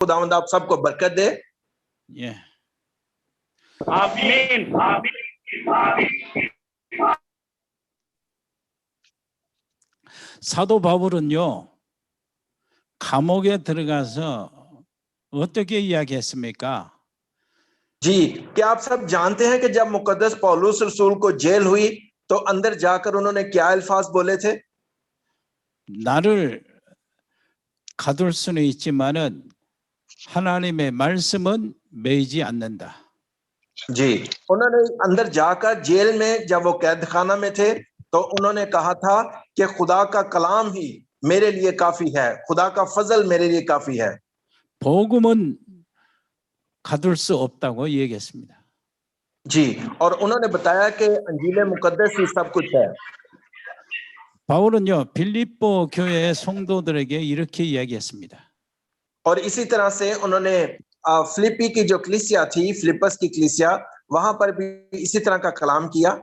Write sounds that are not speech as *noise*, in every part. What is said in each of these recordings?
खुदावंद आप सबको बरकत दे 예. 아멘. 아멘. 사도 바울은요, 감옥에 들어가서 어떻게 이야기했습니까? जी क्या आप सब जानते हैं कि जब मुकद्दस पौलुस रसूल को जेल हुई तो अंदर जाकर उन्होंने क्या अल्फाज बोले थे 나를 가둘 수는 있지만은 하나님의 말씀은 매이지 않는다. जी उन्होंने अंदर जाकर जेल में जब वो कैद खाना में थे तो उन्होंने कहा था कि खुदा का कलाम ही मेरे लिए काफी है खुदा का फजल मेरे लिए काफी है 복음은 가둘 수 없다고 얘기했습니다. जी और उन्होंने बताया कि अंजील मुकद्दस ही सब कुछ है 바울은요, 빌립보 교회의 성도들에게 이렇게 이야기했습니다. और इसी तरह से उन्होंने अ, फिलिपी की जो कलिसिया थी फिलिपस की कलिसिया वहां पर भी इसी तरह का कलाम किया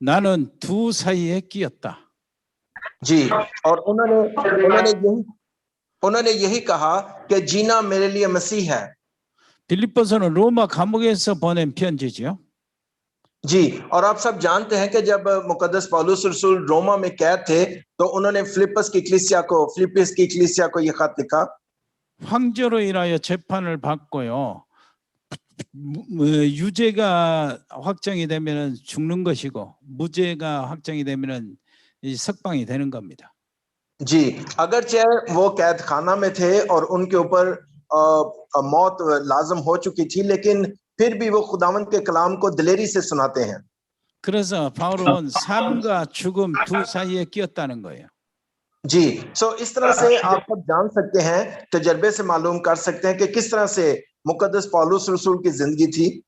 나는 두 사이에 끼었다. जी और उन्होंने उन्होंने यही उन्होंने यही कहा कि जीना मेरे लिए मसीह है 빌립보서는 로마 감옥에서 보낸 편지지요. जी और आप सब जानते हैं कि जब मुकद्दस पौलुस रसूल रोमा में कैद थे तो उन्होंने फिलिपस की कलिसिया को फिलिपस की कलिसिया को यह खत लिखा 황제로 인하여 재판을 받고요. 무- 유죄가 확정이 되면은 죽는 것이고 무죄가 확정이 되면은 이 석방이 되는 겁니다. जी अगरचे वो कैद खाना में थे और उनके ऊपर अ, अ, मौत लाजम हो चुकी थी लेकिन फिर भी वो खुदावंत के कलाम को दिलेरी से सुनाते हैं 그래서 바울은 삶과 죽음 두 사이에 끼었다는 거예요. जी सो इस तरह से आप *laughs* सब जान सकते हैं तजर्बे से मालूम कर सकते हैं कि किस तरह से मुकद्दस पौलुस रसूल की जिंदगी थी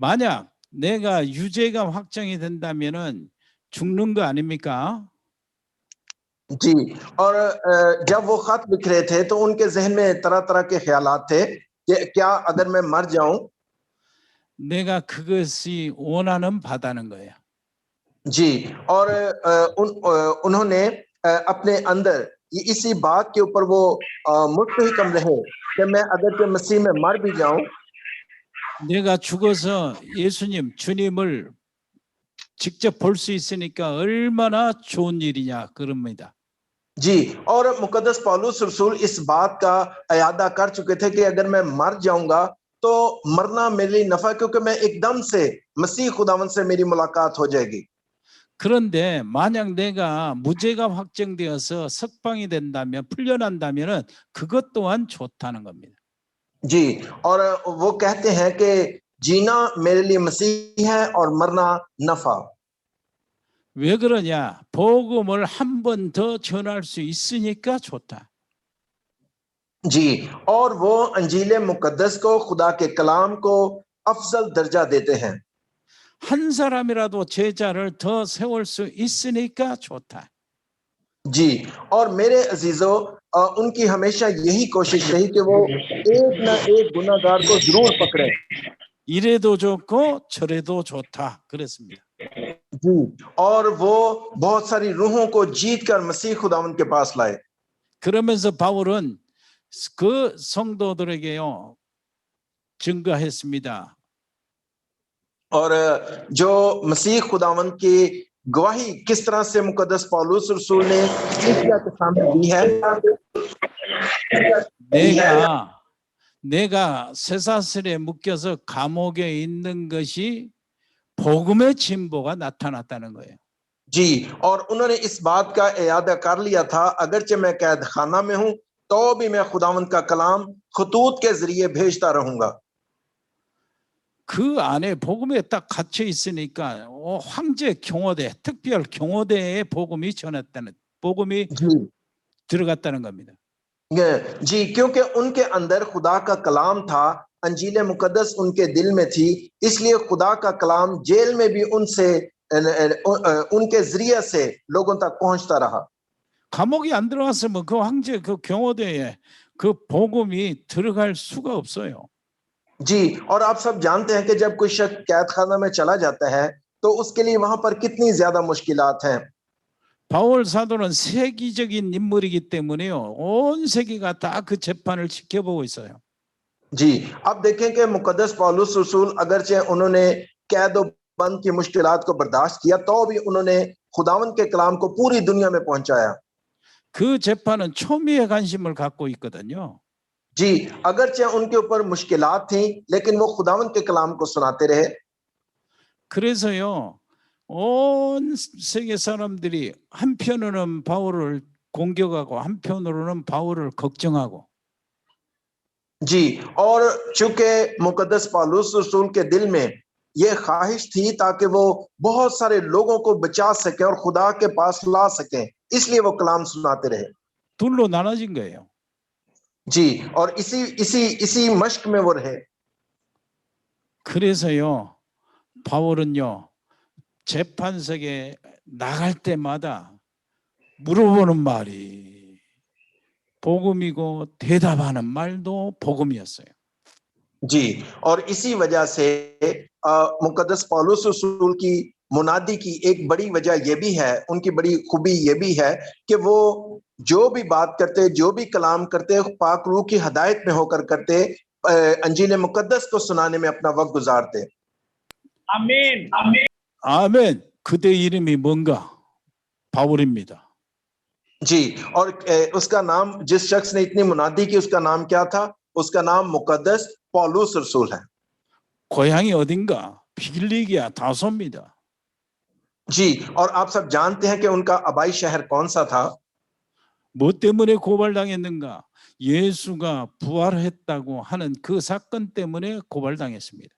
만약 내가 유죄가 확정이 된다면은 죽는 거 아닙니까? जी और अ, जब वो खत लिख रहे थे तो उनके जहन में तरह तरह के ख्यालात थे कि क्या अगर मैं मर जाऊं 내가 그것이 원하는 바다는 거예요. जी और अ, उन, अ, उन्होंने अ, अपने अंदर ये इसी बात के ऊपर वो अ, मुस्तहकम रहे कि मैं अगर के मसीह में मर भी जाऊं 내가 죽어서 예수님, 주님을 직접 볼 수 있으니까 얼마나 좋은 일이냐 그럽니다. जी और मुकद्दस पौलुस रसूल इस बात का अयादा कर चुके थे कि अगर मैं मर जाऊंगा तो मरना मेरे लिए नफा क्योंकि मैं एकदम से मसीह खुदावन से मेरी मुलाकात हो जाएगी 그런데 만약 내가 무죄가 확정되어서 석방이 된다면 풀려난다면은 그것 또한 좋다는 겁니다. जी और वो कहते हैं कि जीना मेरे लिए मसीह है और मरना नफा 왜 그러냐? 복음을 한 번 더 전할 수 있으니까 좋다. जी और वो अंजील मुकद्दस को खुदा के कलाम को अफजल दर्जा देते हैं 한 사람이라도 제자를 더 세울 수 있으니까 좋다. जी और मेरे अजीजों अ, उनकी हमेशा यही कोशिश रही कि वो एक ना एक गुनाहगार को जरूर पकड़े 이래도 좋고 저래도 좋다. 그랬습니다. जी और वो बहुत सारी रूहों को जीत कर मसीह खुदावन के पास लाए 그러면서 바울은 그 성도들에게요 증거했습니다. और अ, जो मसीह खुदावन की गवाही किस तरह से मुकद्दस पौलुस रसूल ने कलीसिया के सामने दी है 내가 내가 쇠사슬에 묶여서 감옥에 있는 것이 복음의 진보가 나타났다는 거예요. जी और उन्होंने इस बात का इरादा कर लिया था अगरचे मैं कैद खाना में हूं तो भी मैं खुदावंत का कलाम खतूत के जरिए भेजता रहूंगा 그 안에 복음에 딱 갇혀 있으니까 어, 황제 경호대, 특별 경호대에 복음이 전했다는 복음이 जी 들어갔다는 겁니다. ये- जी क्योंकि उनके अंदर खुदा का कलाम था अंजील मुकद्दस उनके दिल में थी इसलिए खुदा का कलाम जेल में भी उनसे अ, अ, अ, उनके जरिए से लोगों तक पहुंचता रहा 감옥에 안 들어갔으면 그 황제 그 경호대에 그 복음이 들어갈 수가 없어요. जी और आप सब जानते हैं कि जब कोई शख्स कैद खाना में चला जाता है तो उसके लिए वहां पर कितनी ज्यादा मुश्किलात हैं 바울 사도는 세기적인 인물이기 때문에요. 온 세계가 다 그 재판을 지켜보고 있어요. जी अब देखें कि मुकदस पौलुस रसूल अगरचे उन्होंने कैद और बंद की मुश्किलात को बर्दाश्त किया तो भी उन्होंने खुदावन के कलाम को पूरी दुनिया में पहुंचाया 그 재판은 초미의 관심을 갖고 있거든요. जी अगरचे उनके ऊपर मुश्किलात थी लेकिन वो खुदावन के कलाम को सुनाते रहे 그래서요. 온 세계 사람들이 한편으로는 바울을 공격하고 한편으로는 바울을 걱정하고 जी और चूंकि मुकदस पालूस रसूल के दिल में ये ख्वाहिश थी ताकि वो बहुत सारे लोगों को बचा सके और खुदा के पास ला सके इसलिए वो कलाम सुनाते रहे 둘로 나눠진 거예요. जी और इसी इसी इसी मश्क में वो रहे 그래서요. 바울은요. 재판석에 나갈 때마다 물어보는 말이 복음이고 대답하는 말도 복음이었어요. जी और इसी वजह से अ, मुकद्दस पौलुस रसूल की मुनादी की एक बड़ी वजह ये भी है उनकी बड़ी खूबी ये भी है कि वो जो भी बात करते जो भी कलाम करते पाक रूह की हदायत में होकर करते अ, अंजील मुकद्दस को सुनाने में अपना वक्त गुजारते 아멘. 아멘. 아멘. 그대 이름이 뭔가? 바울입니다. जी और अ, उसका नाम जिस शख्स ने इतनी मुनादी की उसका नाम क्या था उसका नाम मुकद्दस पौलुस रसूल है 고향이 어딘가? 빌리기아 다소입니다. जी और आप सब जानते हैं कि उनका आबाई शहर कौन सा था 뭐 때문에 고발당했는가? 예수가 부활했다고 하는 그 사건 때문에 고발당했습니다.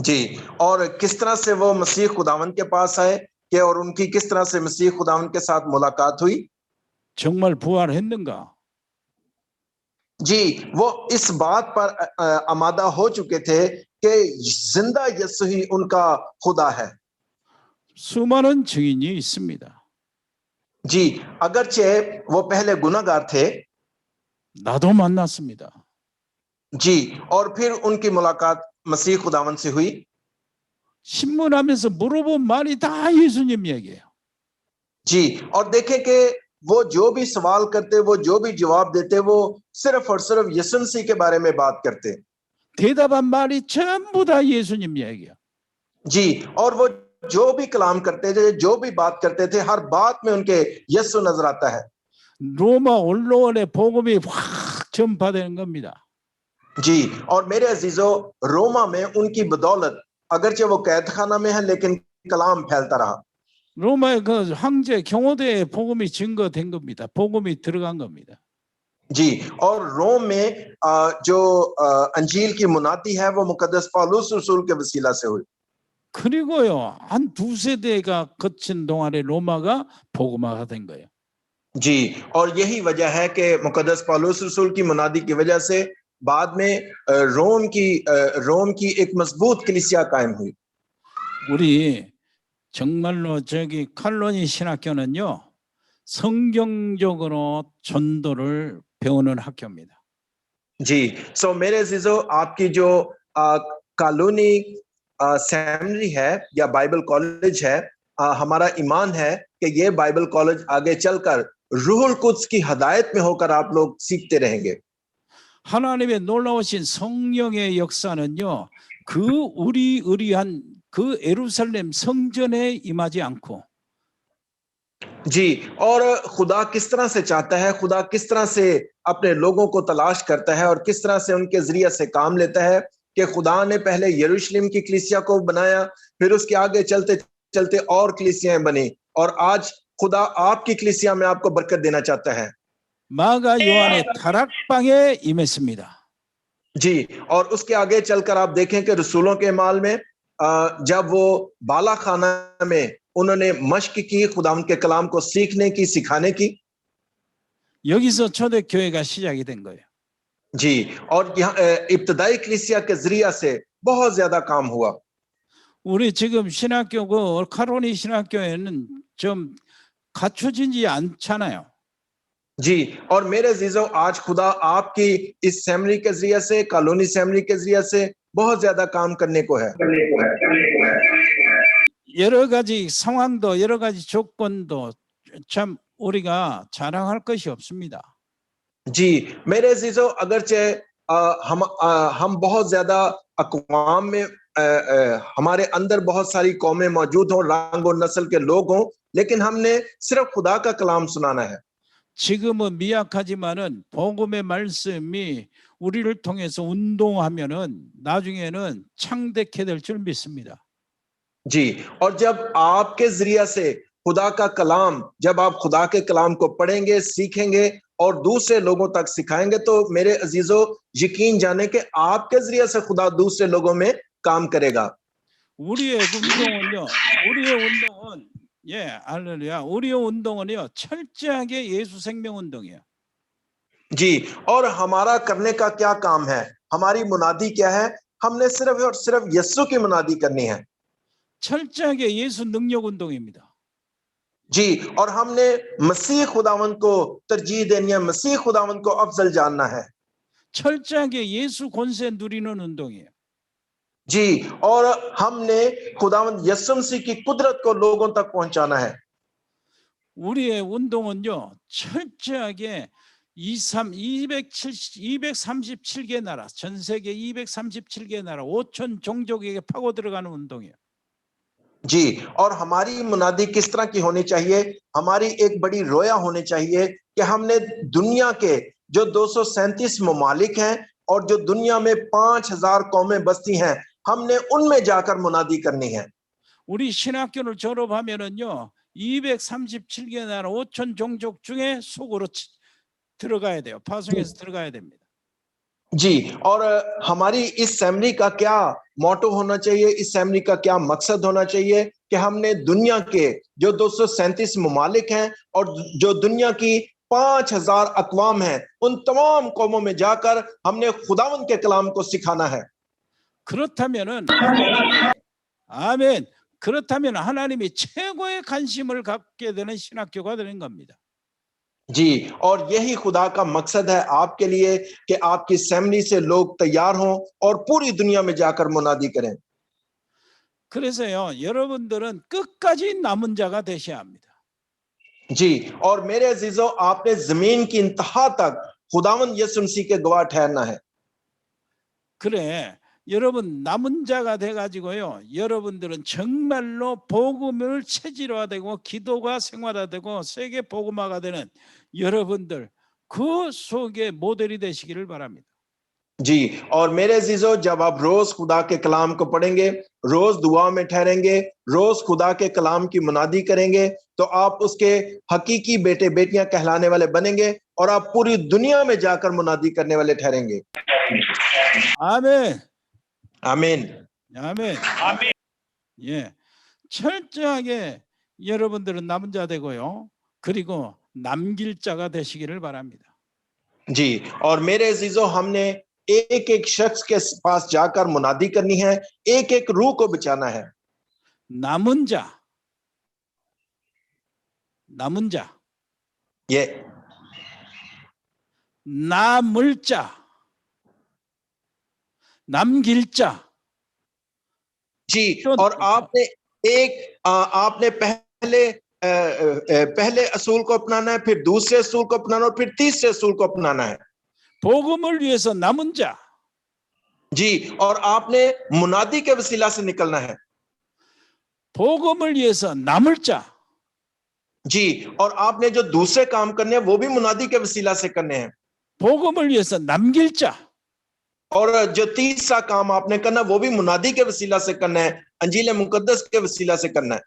जी और किस तरह से वो मसीह खुदावन के पास आए कि और उनकी किस तरह से मसीह खुदावन के साथ मुलाकात हुई 정말 부활했는가? जी वो इस बात पर अ, अ, आमादा हो चुके थे कि जिंदा यीशु ही उनका खुदा है 수많은 증인이 있습니다. जी अगरचे वो पहले गुनाहगार थे 나도 만났습니다. जी और फिर उनकी मुलाकात मसीह खुदावन से हुई 신문하면서 물어본 말이 다 예수님 얘기예요. जी और देखें कि वो जो भी सवाल करते वो जो भी जवाब देते वो सिर्फ और सिर्फ यीशु मसीह के बारे में बात करते 대답한 말이 전부 다 예수님 얘기야. जी और वो जो भी कलाम करते थे जो भी बात करते थे हर बात में उनके यस्सु नजर आता है 로마 언론의 복음이 확 전파되는 겁니다. जी और मेरे अजीजों रोमा में उनकी बदौलत अगरचे वो कैद खाना में है लेकिन कलाम फैलता रहा 로마의 그 황제 경호대에 복음이 증거된 겁니다. 복음이 들어간 겁니다. जी और रोम में अ, जो अ, अंजील की मुनादी है वो मुकद्दस पौलुस रसूल के वसीला से हुई 그리고요 한 두세 대가 거친 동안에 로마가 복음화가 된 거예요. जी और यही वजह है कि मुकद्दस पौलुस रसूल की मुनादी की वजह से बाद में अ, रोम की अ, रोम की एक मजबूत कलिसिया कायम हुई 우리 정말로 저기 칼로니 신학교는요 성경적으로 전도를 배우는 학교입니다. जी सो मेरे अजीजों आपकी जो अ, कॉलोनी अ, सेमिनरी है या बाइबल कॉलेज है अ, हमारा ईमान है कि ये बाइबल कॉलेज आगे चलकर रूहुल कुद्स की हदायत में होकर आप लोग सीखते रहेंगे 하나님의 놀라우신 성령의 역사는요 그 우리 의리한 그 예루살렘 성전에 임하지 않고 जी और खुदा किस तरह से चाहता है खुदा किस तरह से अपने लोगों को तलाश करता है और किस तरह से उनके जरिए से काम लेता है कि खुदा ने पहले यरूशलेम की कलीसिया को बनाया फिर उसके आगे चलते चलते और कलीसियाएं बनी और आज खुदा आपकी कलीसिया में आपको बरकत देना चाहता है 마가 요한의 타락방에 임했습니다. जी और उसके आगे चलकर आप देखें कि रसूलों के माल में अ, जब वो बाला खाना में उन्होंने मश्क की खुदा के कलाम को सीखने की सिखाने की 여기서 초대교회가 시작이 된 거예요. जी और यहाँ अ, इब्तदाई कलीसिया के जरिया से बहुत ज्यादा काम हुआ 우리 지금 신학교 그 카로니 신학교에는 좀 갖춰지지 않잖아요. जी और मेरे जीजो आज खुदा आपकी इस सेमरी के जरिए से कॉलोनी सेमरी के जरिए से बहुत ज्यादा काम करने को है 여러 가지 상황도 여러 가지 조건도 참 우리가 자랑할 것이 없습니다. जी मेरे जीजो अगरचे अ, हम अ, हम बहुत ज्यादा अकवाम में अ, अ, हमारे अंदर बहुत सारी कौमें मौजूद हों रंग और नस्ल के लोग हों लेकिन हमने सिर्फ खुदा का कलाम सुनाना है 지금은 미약하지만은 복음의 말씀이 우리를 통해서 운동하면은 나중에는 창대케 될 줄 믿습니다. जी और जब आपके जरिया से खुदा का कलाम जब आप खुदा के कलाम को पढ़ेंगे सीखेंगे और दूसरे लोगों तक सिखाएंगे तो मेरे अजीजों यकीन जाने कि आपके जरिया से खुदा दूसरे लोगों में काम करेगा 우리의 운동은요. 우리의 운동은 예, 할렐루야. 우리의 운동은요. 철저하게 예수 생명 운동이에요. जी और हमारा करने का क्या काम है हमारी मुनादी क्या है हमने सिर्फ और सिर्फ यस्सु की मुनादी करनी है 철저하게 예수 능력 운동입니다. जी और हमने मसीह खुदावन को तरजीह देनी है मसीह खुदावन को अफजल जानना है 철저하게 예수 권세 누리는 운동이에요. जी और हमने खुदावन यस्सु मसीह की कुदरत को लोगों तक पहुंचाना है 우리의 운동은요. 철저하게 23 270 237개 나라 전 세계 237개 나라 5천 종족에게 파고 들어가는 운동이에요. जी और हमारी मुनादी किस तरह की होनी चाहिए हमारी एक बड़ी रोया होनी चाहिए कि हमने दुनिया के जो दो ममालिक हैं और जो दुनिया में पांच हजार कौमें बसती हैं हमने उनमें जाकर मुनादी करनी है 우리 신학교를 졸업하면은요. 237개 나라 5천 종족 중에 속으로 치- 들어가야 돼요. 파송해서 들어가야 됩니다. जी और अ, हमारी इस सेमरी का क्या मोटो होना चाहिए इस सेमरी का क्या मकसद होना चाहिए कि हमने दुनिया के जो दो ममालिक हैं और जो दुनिया की पांच हजार अकवाम हैं उन तमाम कौमों में जाकर हमने खुदावन के कलाम को सिखाना है 그렇다면은 아멘. 그렇다면 하나님이 최고의 관심을 갖게 되는 신학교가 되는 겁니다. जी और यही खुदा का मकसद है आपके लिए कि आपकी सेमरी से लोग तैयार हों और पूरी दुनिया में जाकर मुनादी करें 그래서요, 여러분들은 끝까지 남은 자가 되셔야 합니다. जी और मेरे अजीजों आपने जमीन की इंतहा तक खुदावन यसु मसीह के गवाह ठहरना है 그래, 여러분 남은 자가 돼가지고요, 여러분들은 정말로 복음을 체질화되고 기도가 생활화되고 세계 복음화가 되는 여러분들 그 속에 모델이 되시기를 바랍니다. जी और मेरे अजीजों जब आप रोज खुदा के कलाम को पढ़ेंगे रोज दुआ में ठहरेंगे रोज खुदा के कलाम की मुनादी करेंगे तो आप उसके हकीकी बेटे बेटियां कहलाने वाले बनेंगे और आप पूरी दुनिया में जाकर मुनादी करने वाले ठहरेंगे 아멘, आमीन 아멘. 아멘. 예, 철저하게 여러분들은 남은 자 되고요. 그리고 남길 자가 되시기를 바랍니다. जी और मेरे अजीजों हमने एक एक शख्स के पास जाकर मुनादी करनी है एक एक रूह को बचाना है 남은 자, 남은 자, ये 남을 자, 남길 자. जी क्यों और नहीं? आपने एक आ, आपने पहले अ, अ, अ, पहले असूल को अपनाना है फिर दूसरे असूल को अपनाना और फिर तीसरे असूल को अपनाना है 복음을 위해서 남은 자, जी और आपने मुनादी के वसीला से निकलना है 복음을 위해서 남을 자. जी और आपने जो दूसरे काम करने हैं वो भी मुनादी के वसीला से करने हैं 복음을 위해서 남길 자. और जो तीसरा काम आपने करना है, वो भी मुनादी के वसीला से करना है अंजील मुकद्दस के वसीला से करना है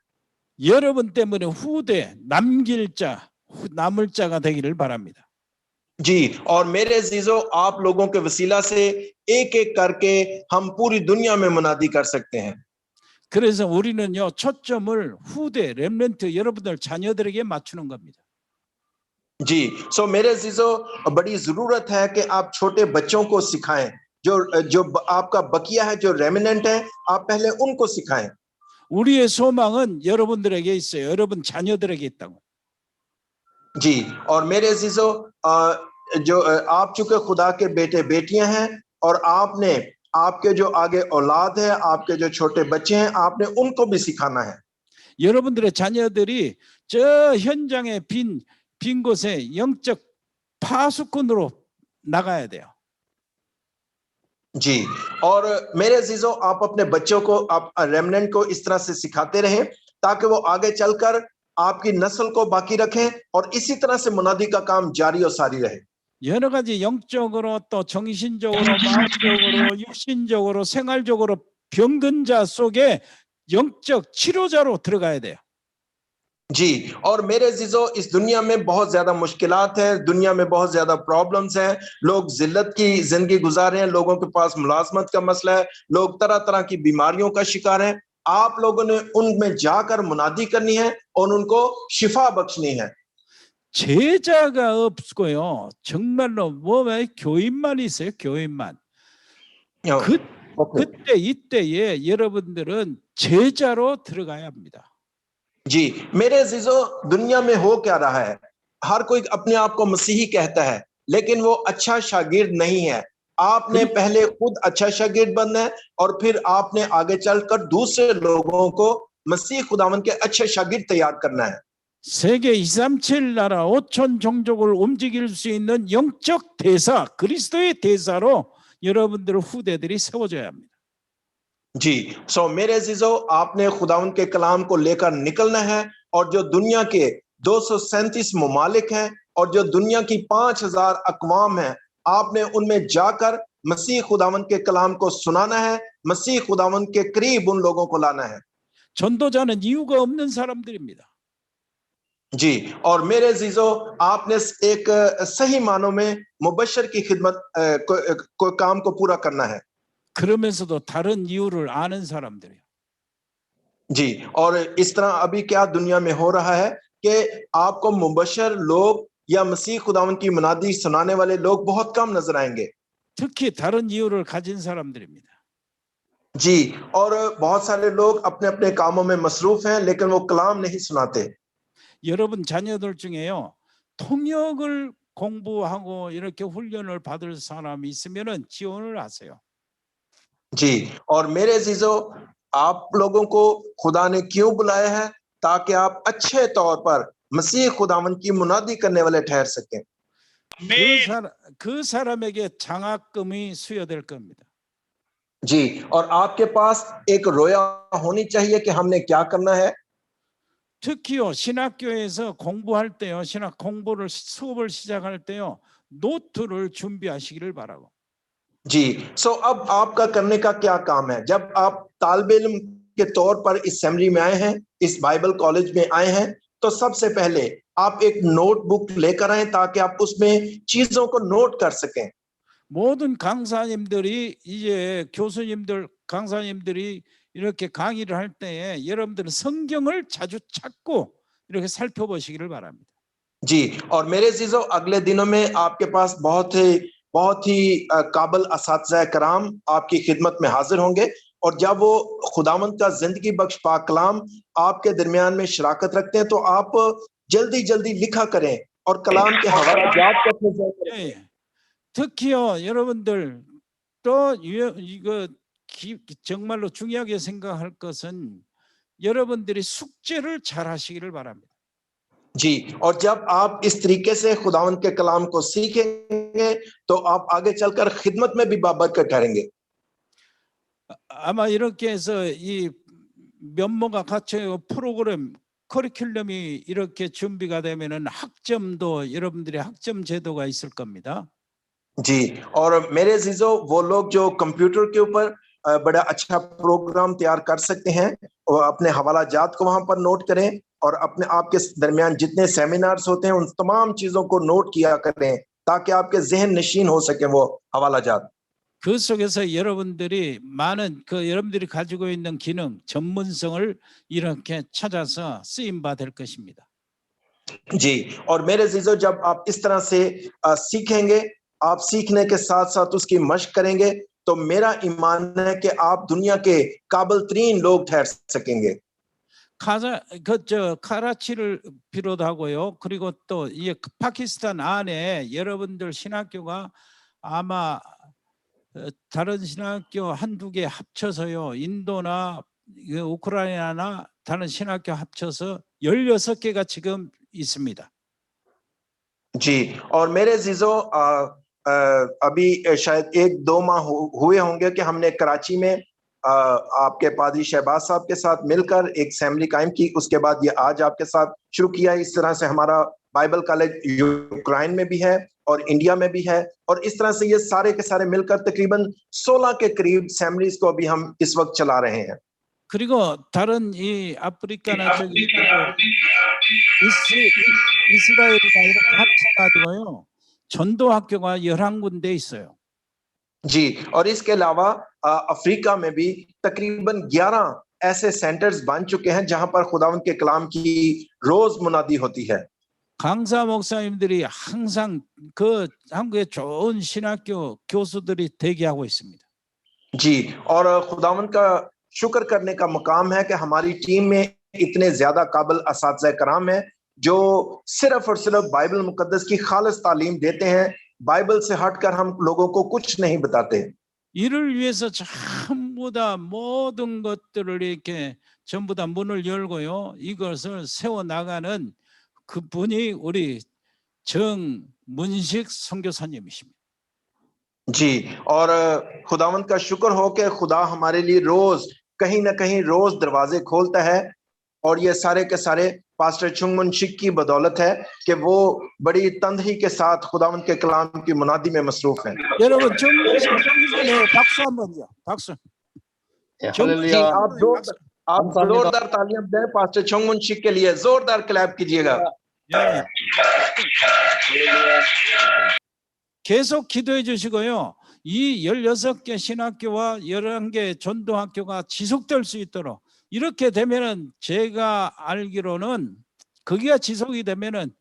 여러분 때문에 후대 남길 자, 후- 남을 자가 되기를 바랍니다. जी और मेरे अजीजों आप लोगों के वसीला से एक एक करके हम पूरी दुनिया में मुनादी कर सकते हैं 그래서 우리는요 초점을 후대 렘렌트 여러분들 자녀들에게 맞추는 겁니다. जी सो मेरे अजीजों बड़ी जरूरत है कि आप छोटे बच्चों को सिखाएं जो जो ब- आपका बकिया है जो रेमिनेंट है आप पहले उनको सिखाएं 우리의 소망은 여러분들에게 있어요. 여러분 자녀들에게 있다고. जी और मेरे अजीजों अ, जो अ, आप चूंकि खुदा के बेटे बेटियां हैं और आपने आपके जो आगे औलाद है आपके जो छोटे बच्चे हैं आपने उनको भी सिखाना है 여러분들의 자녀들이 저 현장에 빈, 빈 곳에 영적 파수꾼으로 나가야 돼요. जी और मेरे अजीजों आप अपने बच्चों को आप रेमनेंट को इस तरह से सिखाते रहें ताकि वो आगे चलकर आपकी नस्ल को बाकी रखें और इसी तरह से मुनादी का काम जारी और सारी रहे 여러 가지 영적으로 또 정신적으로 마음적으로 육신적으로 생활적으로 병든 자 속에 영적 치료자로 들어가야 돼요. जी और मेरे अजीजों इस दुनिया में बहुत ज्यादा मुश्किलात हैं दुनिया में बहुत ज्यादा प्रॉब्लम्स हैं लोग जिल्लत की जिंदगी गुजार रहे हैं लोगों के पास मुलाजमत का मसला है लोग तरह तरह की बीमारियों का शिकार हैं आप लोगों ने उनमें जाकर मुनादी करनी है और उनको शिफा बख्शनी है 제자가 없고요. 정말로 뭐왜 교인만 있어요. 교인만. 그 ओके। 그때 이때에 여러분들은 제자로 들어가야 합니다. जी मेरे अजीजों दुनिया में हो क्या रहा है हर कोई अपने आप को मसीही कहता है लेकिन वो अच्छा शागिर्द नहीं है आपने पहले खुद अच्छा शागिर्द बनना है और फिर आपने आगे चलकर दूसरे लोगों को मसीह खुदावन के अच्छे शागिर्द तैयार करना है 세계 237 나라 5천 종족을 움직일 수 있는 영적 대사, 그리스도의 대사로 여러분들 후대들이 세워져야 합니다. जी सो मेरे जीजो आपने खुदा के कलाम को लेकर निकलना है और जो दुनिया के दो सौ सैंतीस ममालिक हैं और जो दुनिया की पाँच हज़ार अकवाम है आपने उनमें जाकर मसीह खुदावन के कलाम को सुनाना है मसीह खुदावन के करीब उन लोगों को लाना है। जी और मेरे जीजो आपने एक सही मानों में मुबशर की खिदमत को, को, को काम को पूरा करना है। 그러면서도 다른 이유를 아는 사람들이에요. जी और इस तरह अभी क्या दुनिया में हो रहा है कि आपको मुबशर लोग या मसीह खुदावन की मुनादी सुनाने वाले लोग बहुत कम नजर आएंगे 특히 다른 이유를 가진 사람들입니다. जी और बहुत सारे लोग अपने अपने कामों में मसरूफ हैं लेकिन वो कलाम नहीं सुनाते 여러분 자녀들 중에요. 통역을 공부하고 이렇게 훈련을 받을 사람이 있으면은 지원을 하세요. जी और मेरे अजीजों आप लोगों को खुदा ने क्यों बुलाया है ताकि आप अच्छे तौर पर मसीह खुदावन की मुनादी करने वाले ठहर सकें 그, Amen. 사람, 그 사람에게 장학금이 수여될 겁니다. जी और आपके पास एक रोया होनी चाहिए कि हमने क्या करना है 특히요 신학교에서 공부할 때요 신학 공부를 수업을 시작할 때요 노트를 준비하시기를 바라고 जी सो अब आपका करने का क्या काम है जब आप तालब इल्म के तौर पर इस सेमरी में आए हैं इस बाइबल कॉलेज में आए हैं तो सबसे पहले आप एक नोटबुक लेकर आए ताकि आप उसमें चीजों को नोट कर सकें 모든 강사님들이 이제 교수님들 강사님들이 이렇게 강의를 할 때에 여러분들은 성경을 자주 찾고 이렇게 살펴보시기를 바랍니다. जी और मेरे चीजों अगले दिनों में आपके पास बहुत ही बहुत ही अ, काबिल असातिज़ा कराम आपकी खिदमत में हाजिर होंगे और जब वो खुदावंत का जिंदगी बख्श पाक कलाम आपके दरमियान में शराकत रखते हैं तो आप जल्दी जल्दी लिखा करें और कलाम के हवाले *laughs* जात को अपने ज़हन में 예, 예. 특히요 여러분들 또 유- 이거 기- 정말로 중요하게 생각할 것은 여러분들이 숙제를 잘 하시기를 바랍니다. जी और जब आप इस तरीके से खुदावन के कलाम को सीखेंगे तो आप आगे चलकर खिदमत में भी बाबरकत ठहरेंगे 아마 이렇게 해서 이 면모가 갖춰 프로그램 커리큘럼이 이렇게 준비가 되면은 학점도 여러분들의 학점 제도가 있을 겁니다. जी और मेरे जीजो वो लोग जो कंप्यूटर के ऊपर अ, बड़ा अच्छा प्रोग्राम तैयार कर सकते हैं और अपने हवाला जात को वहां पर नोट करें और अपने आपके दरमियान जितने सेमिनार्स होते हैं उन तमाम चीजों को नोट किया करें ताकि आपके जहन नशीन हो सके वो हवाला जात 그 속에서 여러분들이 많은 그 여러분들이 가지고 있는 기능, 전문성을 이렇게 찾아서 쓰임 받을 것입니다. जी और मेरे जीजो जब आप इस तरह से अ, सीखेंगे आप सीखने के साथ साथ उसकी मश्क करेंगे तो मेरा ईमान है कि आप दुनिया के काबिल तरीन लोग ठहर सकेंगे 카자 그저 카라치를 비롯하고요. 그리고 또 이 파키스탄 안에 여러분들 신학교가 아마 어, 다른 신학교 한두 개 합쳐서요. 인도나 이 우크라이나나 다른 신학교 합쳐서 16개가 지금 있습니다. जी और मेरे जीजो अभी शायद एक दो माह हु- हुए होंगे कि हमने कराची में अ, आपके पादरी शहबाज साहब के साथ मिलकर एक असेंबली कायम की उसके बाद ये आज आपके साथ शुरू किया इस तरह से हमारा बाइबल कॉलेज यूक्रेन में भी है और इंडिया में भी है और इस तरह से ये सारे के सारे मिलकर तकरीबन 16 के करीब असेंबलीज को अभी हम इस वक्त चला रहे हैं 그리고 다른 이 아프리카나 저기 이스, 이- 이스라엘이나 이렇게 합쳐가지고요. 전도 학교가 11군데 있어요. जी और इसके अलावा अ, अफ्रीका में भी तकरीबन 11 ऐसे सेंटर्स बन चुके हैं जहां पर खुदावंद के कलाम की रोज मुनादी होती है 강사 목사님들이 항상 그 한국의 좋은 신학교 교수들이 대기하고 있습니다. जी और अ, खुदावंद का शुक्र करने का मुकाम है कि हमारी टीम में इतने ज्यादा काबिल असातिज़ कराम है जो सिर्फ और सिर्फ बाइबल मुकद्दस की खालिस तालीम देते हैं बाइबल से हटकर हम लोगों को कुछ नहीं बताते 이를 위해서 전부 다 모든 것들을 이렇게 전부 다 문을 열고요. 이것을 세워 나가는 그분이 우리 정문식 선교사님이십니다. जी और अ, खुदावंद का शुक्र हो कि खुदा हमारे लिए रोज कहीं ना कहीं रोज दरवाजे खोलता है और ये सारे के सारे पास्टर चुंगमुन शिक की बदौलत है कि वो बड़ी तंदही के साथ खुदावंद के कलाम की मुनादी में मसरूफ हैं 여러분 정문식 선교사님 박수 한번요. 박수. जी आप जोर आप 감사합니다. जोरदार तालियां दें पास्टर चुंगमुन शिक के लिए जोरदार क्लैप कीजिएगा 예. 계속 기도해 주시고요. 이 16개 신학교와 11개 전도학교가 지속될 수 있도록 이렇게 되면은 제가 알기로는 거기가 지속이 되면은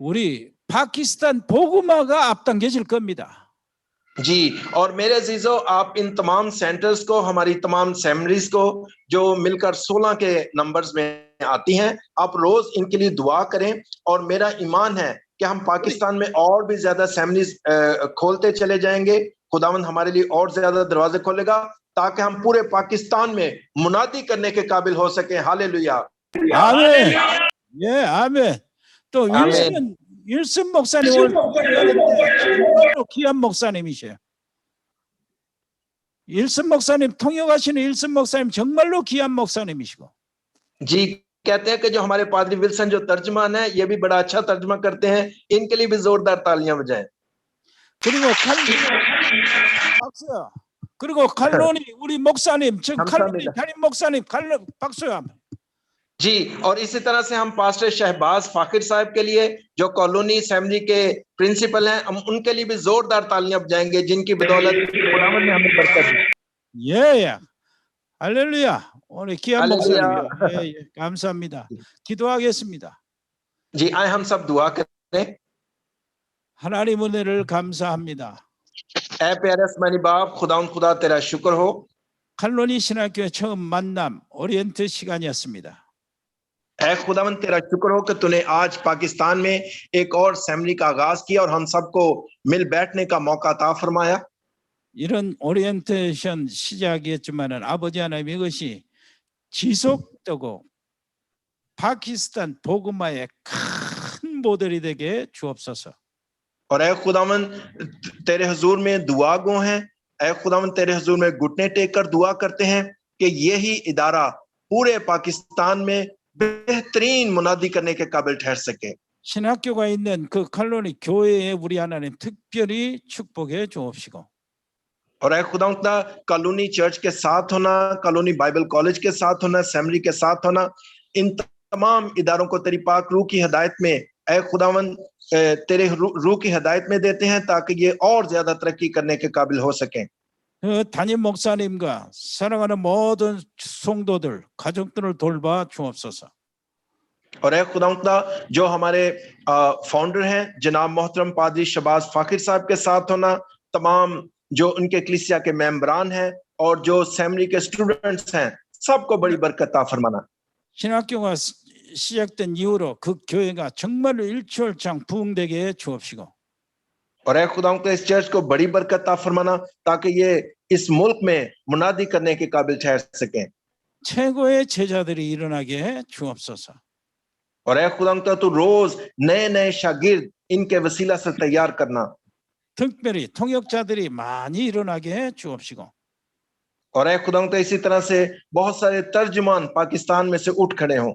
우리 파키스탄 보그마가 앞당겨질 겁니다. जी और मेरे अजीजों आप इन तमाम सेंटर्स को हमारी तमाम सेमरीज को जो मिलकर 16 के नंबर्स में आती हैं आप रोज इनके लिए दुआ करें और मेरा ईमान है कि हम पाकिस्तान में और भी ज्यादा सेमरीज खोलते चले जाएंगे खुदावंद हमारे लिए और ज्यादा दरवाजे खोलेगा ताकि हम पूरे पाकिस्तान में मुनादी करने के काबिल हो सके हालेलुया 아멘. 예, 아멘. 또 아멘. 윌슨 윌슨 목사님 오늘 정말로 귀한 목사님이셔요. 윌슨 목사님 통역하시는 윌슨 목사님 정말로 귀한 목사님이시고 जी कहते हैं कि जो हमारे पादरी विल्सन जो तर्जमान है ये भी बड़ा अच्छा तर्जमा करते हैं इनके लिए भी जोरदार तालियां बजाएं 그리고 칼 박수요. 그리고 칼로니 우리 목사님 지금 칼로니 감사합니다. 담임 목사님 칼로 박수요. जी और इसी तरह से हम पास्टर शहबाज फाकिर साहब के लिए जो कॉलोनी असेंबली के प्रिंसिपल हैं हम उनके लिए भी जोरदार तालियां बजाएंगे जिनकी बदौलत खुदावंद ने हमें बरकत दी 예, 할렐루야. 오늘 귀한 할렐루야. 목사님. 예, 예, 감사합니다. 기도하겠습니다. जी आए हम सब दुआ करें 하나님 은혜를 감사합니다. ऐ प्यारे आसमानी बाप खुदाउन खुदा तेरा शुक्र हो 칼로니 신학교의 처음 만남 오리엔트 시간이었습니다. ऐ खुदावन तेरा शुक्र हो कि तूने आज पाकिस्तान में एक और असेंबली का आगाज किया और हम सबको मिल बैठने का मौका अता फरमाया 이런 오리엔테이션 시작이었지만은 아버지 하나님 이것이 지속되고 파키스탄 복음화의 큰 모델이 되게 주옵소서. और ऐ खुदावन तेरे हुजूर में दुआ गो हैं ऐ खुदावन तेरे हुजूर में घुटने टेक कर दुआ करते हैं कि यही इदारा पूरे पाकिस्तान में बेहतरीन मुनादी करने के काबिल ठहर सके 신학교가 있는 그 칼로니 교회에 우리 하나님 특별히 축복해 주옵시고 और ऐ खुदा कॉलोनी चर्च के साथ होना कॉलोनी बाइबल कॉलेज के साथ होना असेंबली के साथ होना इन तमाम इदारों को तेरी पाक रूह की हदायत में ऐ खुदावन तेरे रू- रूह की हदायत में देते हैं ताकि ये और ज्यादा तरक्की करने के काबिल हो सकें 그 담임 목사님과 사랑하는 모든 성도들 가족들을 돌봐 주옵소서. और ऐ खुदा जो हमारे फाउंडर हैं जनाब मोहतरम पादरी शबाज फाकिर साहब के साथ होना तमाम जो उनके कलिसिया के मेंबरान हैं और जो असेंबली के स्टूडेंट्स हैं सबको बड़ी बरकत ता फरमाना 신학교가 시- 시작된 이후로 그 교회가 정말로 일취월장 부흥되게 주옵시고 और ऐ खुदा इस चर्च को बड़ी बरकत ता फरमाना ताकि ये इस मुल्क में मुनादी करने के काबिल ठहर सकें 최고의 제자들이 일어나게 주옵소서. और ऐ खुदा तू रोज नए नए शागिर्द इनके वसीला से तैयार करना 특별히 통역자들이 많이 일어나게 해 주옵시고 और ऐ खुदा इसी तरह से बहुत सारे तर्जुमान पाकिस्तान में से उठ खड़े हों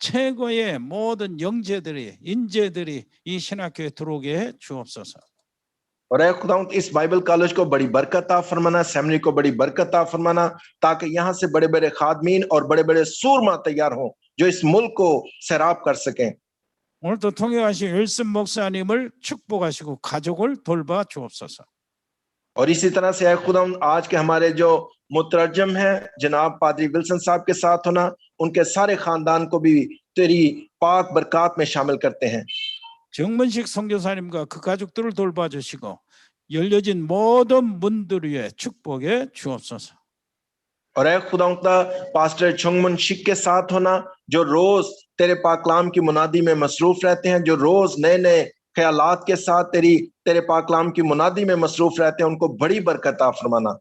최고의 모든 영재들이 인재들이 이 신학교에 들어오게 해 주옵소서. और ऐ खुदा इस बाइबल कॉलेज को बड़ी बरकत आ फरमाना सेमिनरी को बड़ी बरकत आ फरमाना ताकि यहाँ से बड़े बड़े खादमीन और बड़े बड़े सूरमा तैयार हों जो इस मुल्क को सैराब कर सकें 오늘도 통역하신 윌슨 목사님을 축복하시고 가족을 돌봐 주옵소서. और इसी तरह से ऐ खुदा आज के हमारे जो मुतरजम हैं जनाब पादरी विल्सन साहब के साथ होना उनके सारे खानदान को भी तेरी पाक बरकत में शामिल करते हैं 정문식 선교사님과 그 가족들을 돌봐 주시고 열려진 모든 문들 위에 축복해 주옵소서. और ऐ खुदा पास्टर चंगमन शिक के साथ होना जो रोज तेरे पाकलाम की मुनादी में मसरूफ रहते हैं जो रोज नए नए ख्यालात के साथ तेरी तेरे पाकलाम की मुनादी में मसरूफ रहते हैं उनको बड़ी बरकत आ फरमाना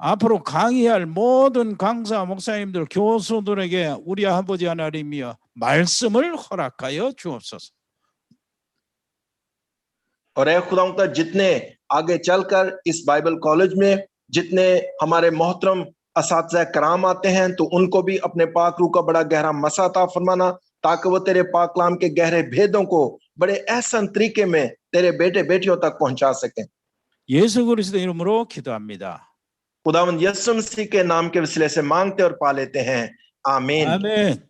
앞으로 강의할 모든 강사 목사님들 교수들에게 우리 아버지 하나님이여 말씀을 허락하여 주옵소서. और ऐ खुदा जितने आगे चलकर इस बाइबल कॉलेज में जितने हमारे मोहतरम इस कराम आते हैं तो उनको भी अपने पाक रू का बड़ा गहरा मसाता फरमाना ताकि वो तेरे पाकलाम के गहरे भेदों को बड़े एहसन तरीके में तेरे बेटे बेटियों तक पहुंचा सकें 예수 그리스도 이름으로 기도합니다. खुदावंद यीशु मसीह के नाम के वसीले से मांगते और पा लेते हैं आमीन 아멘.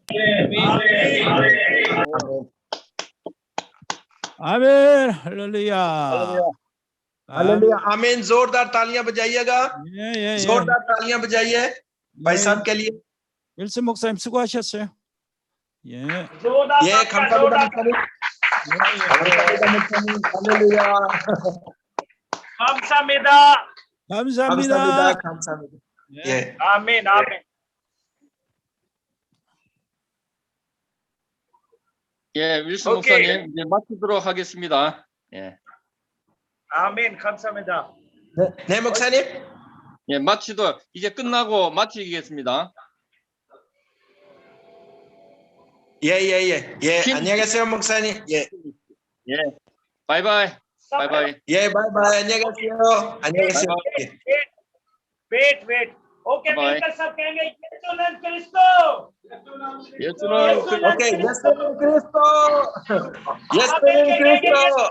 आमीन। 아멘. 할렐루야. हालेलुया आमीन जोरदार तालियां बजाइएगा 예, 예, 예. जोरदार तालियां बजाइए भाई साहब के लिए 윌슨 목사님 수고하셨어요. 예. जोरदार ये तालियां, खमसा जोरदार hallelujah 감사합니다. 감사합니다. 감사합니다 감사합니다 예. 예 아멘, 아멘. 예, 윌슨. 목사님 이제 마치도록 하겠습니다. 예, 아멘, 감사합니다. 네 목사님 예, 마치도 이제 끝나고 마치겠습니다. 예예예 예 fin- 안녕히 계세요 목사님 예 예, 바이바이, 바이바이. 예 바이바이 안녕히 계세요 안녕히 계세요 예. Wait wait okay Bye. मिलकर सब कहेंगे यीशु नाम क्रिस्तो 예수는 그- ओके 예수님 그리스도 예수님 कहेंगे 그리스도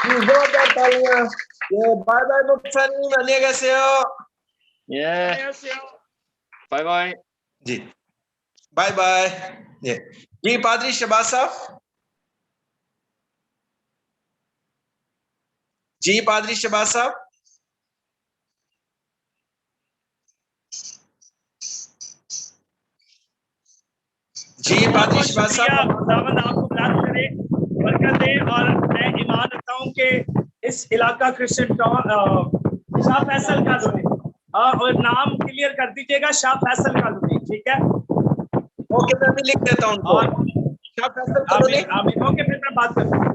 हालेलुया हालेलुया जोरदार तालियां जोरदार तालियां 예 바이 바이 목사님 안녕히 계세요 예, 안녕하세요. 바이바이. जी बाय बाय ये जी पादरी शबाज साहब जी पादरी शबाज साहब जी पादरी बहुत शबाज शुक्रिया साहब खुदावंद आपको ब्लास करे बरकत दे और मैं ईमान रखता हूँ कि इस इलाका क्रिश्चियन शाह फैसल का अ, और नाम क्लियर कर दीजिएगा शाह फैसल का कॉलोनी ठीक है? ओके मैं भी लिख देता हूँ शाह फैसल ओके फिर मैं बात करता हूँ।